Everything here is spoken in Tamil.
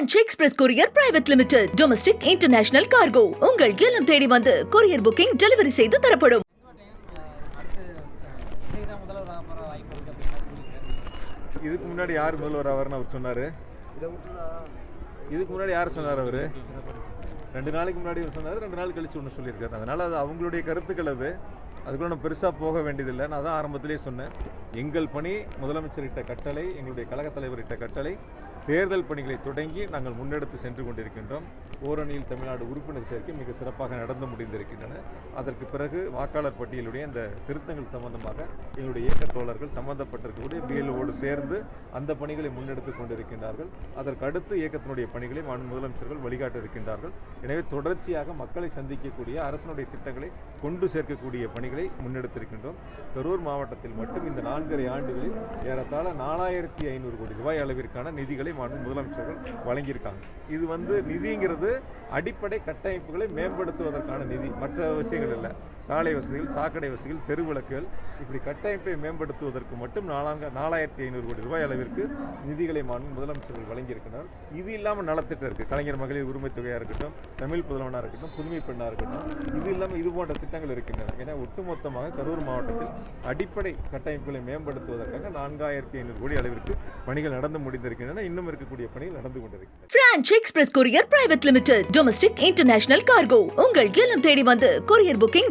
Franch express courier private limited domestic international cargo உங்கள் இல்லம் தேடி வந்து கொரியர் புக்கிங் டெலிவரி செய்து தரப்படும். இதுக்கு முன்னாடி யார் முதல்வர் ஆவார்னு அவர் சொன்னார். இதுக்கு முன்னாடி யார் சொன்னார் அவர்? ரெண்டு நாளைக்கு முன்னாடி அவர் சொன்னார் ரெண்டு நாள் கழிச்சு ஒன்று சொல்லியிருக்காரு. அதனால் அது அவங்களுடைய கருத்துக்கள் அது. அதுக்குள்ள நம்ம பெருசாக போக வேண்டியதில்லை. நான் தான் ஆரம்பத்திலே சொன்னேன். எங்கள் பணி முதலமைச்சரிட்ட கட்டளை எங்களுடைய கழகத் தலைவர் இட்ட கட்டளை தேர்தல் பணிகளை தொடங்கி நாங்கள் முன்னெடுத்து சென்று கொண்டிருக்கின்றோம். ஓரணியில் தமிழ்நாடு உறுப்பினர் சேர்க்கை மிக சிறப்பாக நடந்து முடிந்திருக்கின்றன. அதற்கு பிறகு வாக்காளர் பட்டியலுடைய இந்த திருத்தங்கள் சம்பந்தமாக எங்களுடைய இயக்க தோழர்கள் சம்பந்தப்பட்டிருக்கக்கூடிய பிஎல்ஓடு சேர்ந்து அந்த பணிகளை முன்னெடுத்து கொண்டிருக்கின்றார்கள். அதற்கு அடுத்து இயக்கத்தினுடைய பணிகளை மாநில முதலமைச்சர்கள் வழிகாட்ட இருக்கின்றார்கள் எனவே தொடர்ச்சியாக மக்களை சந்திக்கக்கூடிய அரசனுடைய திட்டங்களை கொண்டு சேர்க்கக்கூடிய பணிகளை முன்னெடுத்திருக்கின்றோம். கரூர் மாவட்டத்தில் மட்டும் இந்த நான்கரை ஆண்டுகளில் ஏறத்தாழ நாலாயிரத்தி ஐநூறு கோடி ரூபாய் அளவிற்கான நிதிகளை மாண்பு முதலமைச்சர்கள் வழங்கியிருக்காங்க. இது வந்து நிதிங்கிறது அடிப்படை கட்டமைப்புகளை மேம்படுத்துவதற்கான நிதி. மற்ற விஷயங்கள் இல்லை. சாலை வசதிகள் சாக்கடை வசதிகள் தெருவிளக்குகள் இப்படி கட்டமைப்பை மேம்படுத்துவதற்கு மட்டும் நாலாங்க நாலாயிரத்தி ஐநூறு கோடி ரூபாய் அளவிற்கு நிதிகளை மாநில முதலமைச்சர்கள் வழங்கியிருக்கிறார் இது இல்லாமல் நலத்திட்டம் இருக்குது கலைஞர் மகளிர் உரிமைத் தொகையாக இருக்கட்டும் தமிழ் புதல்வனாக இருக்கட்டும் புதுமை பெண்ணாக இருக்கட்டும் இது இல்லாமல் இது போன்ற திட்டங்கள் இருக்கின்றன. ஏன்னா ஒட்டுமொத்தமாக கரூர் மாவட்டத்தில் அடிப்படை கட்டமைப்புகளை மேம்படுத்துவதற்காக நான்காயிரத்தி ஐநூறு கோடி அளவிற்கு பணிகள் நடந்து முடிந்திருக்கின்றன. இன்னும் இருக்கக்கூடிய பணிகள் நடந்து கொண்டிருக்கின்றன. Franch express courier private limited domestic international cargo உங்கள் இல்லம் தேடி வந்து கொரியர் புக்கிங்